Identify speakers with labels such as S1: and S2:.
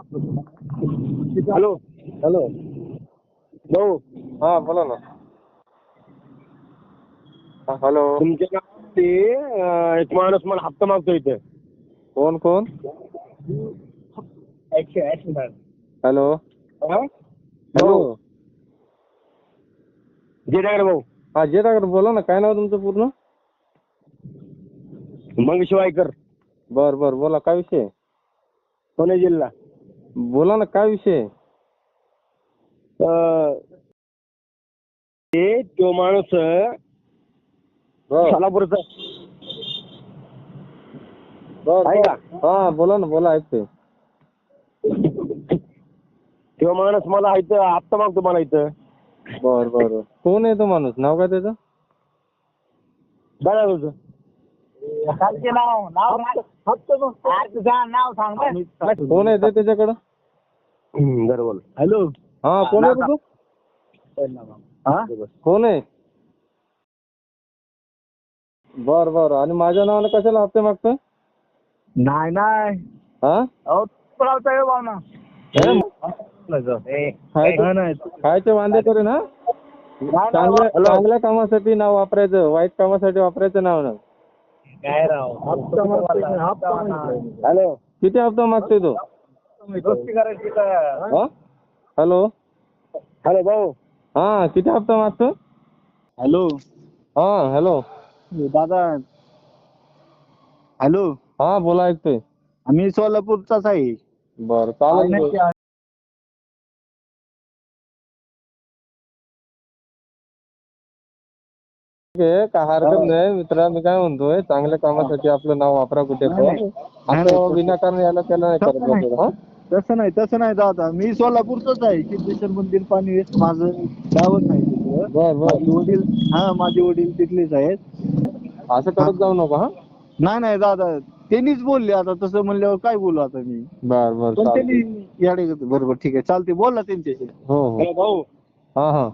S1: Hello.
S2: Hello.
S1: भाऊ.
S2: हा बोला ना. हा, हॅलो.
S1: तुमच्या गावात अं, एक माणूस मला हप्ता मागतो इथे.
S2: कोण कोण? हॅलो. हॅलो.
S1: जे डागर भाऊ.
S2: हा जे बोला ना. काय नाव तुमचं पूर्ण?
S1: मंग शिवायकर
S2: बर बर. बोला काय विषय
S1: पुणे जिल्हा.
S2: बोला ना काय विषय
S1: अं, ते तो माणूस
S2: बर
S1: सोलापूरचा
S2: बर
S1: आहे
S2: बर. हा बोला ना बोला ऐकतोय.
S1: तो माणूस मला इथं हप्ता मागतो मला इथं.
S2: बर बर. कोण आहे तो माणूस? नाव काय त्याचं?
S1: बघा तुझं?
S3: खालचे नाव नाव फक्त तुझं नाव सांग बस.
S2: कोण आहे ते त्याच्याकडं?
S1: हम्म, बरं बोल.
S3: हॅलो.
S2: हा कोण आहे तो?
S3: हा?
S2: कोण आहे बर बर. आणि माझ्या नावाने कशाला हप्ते मागतोय?
S3: नाही नाही.
S2: हा?
S3: अहो पळावता येऊ भाऊ ना
S2: हे?
S3: ए,
S2: खायचे-
S3: नाही,
S2: खायचे वांदे करू ना
S3: नाही,
S2: चांगल्या चांगल्या कामासाठी नाव वापरायचं वाईट कामासाठी वापरायचं नाव ना.
S3: काय राव? हप्ता मागतोय, हप्ता मागतोय.
S1: हॅलो?
S2: किती हप्ता मागतोय तो?
S3: दोस्ती करायची तर
S2: हा? हॅलो?
S1: हॅलो भाऊ.
S2: हा किती हप्ता मागतोय
S3: हॅलो?
S2: हा हॅलो?
S3: दादा. हॅलो?
S2: हा बोला ऐकतोय.
S3: आम्ही सोलापूरचाच आहे.
S2: बर चालेल. ठीक आहे काय हरकत नाही. मित्रा मी काय म्हणतोय चांगल्या कामासाठी आपलं नाव वापरा कुठे पण. असं. विनाकारण याला त्याला नाही करत
S3: तसं नाही.
S2: बसायचं, हा?
S3: तसं नाही तसं नाही दादा. मी सोलापूरचाच आहे. सिद्धेश्वर मंदिर पाणी माझं गावच आहे तिथलं.
S2: बर बर.
S3: माझे वडील हा माझे वडील तिथलेच आहेत.
S2: असं करत जाऊ नको हा?
S3: नाही नाही दादा. त्यांनीच बोलले. आता तसं म्हणल्यावर काय बोलू आता मी?
S2: बर बर
S3: पण
S2: चालतंय.
S3: त्यांनी याडे बरोबर ठीक आहे. चालते बोल ना त्यांच्याशी.
S2: हो हो.
S1: भाऊ.
S2: हा हा.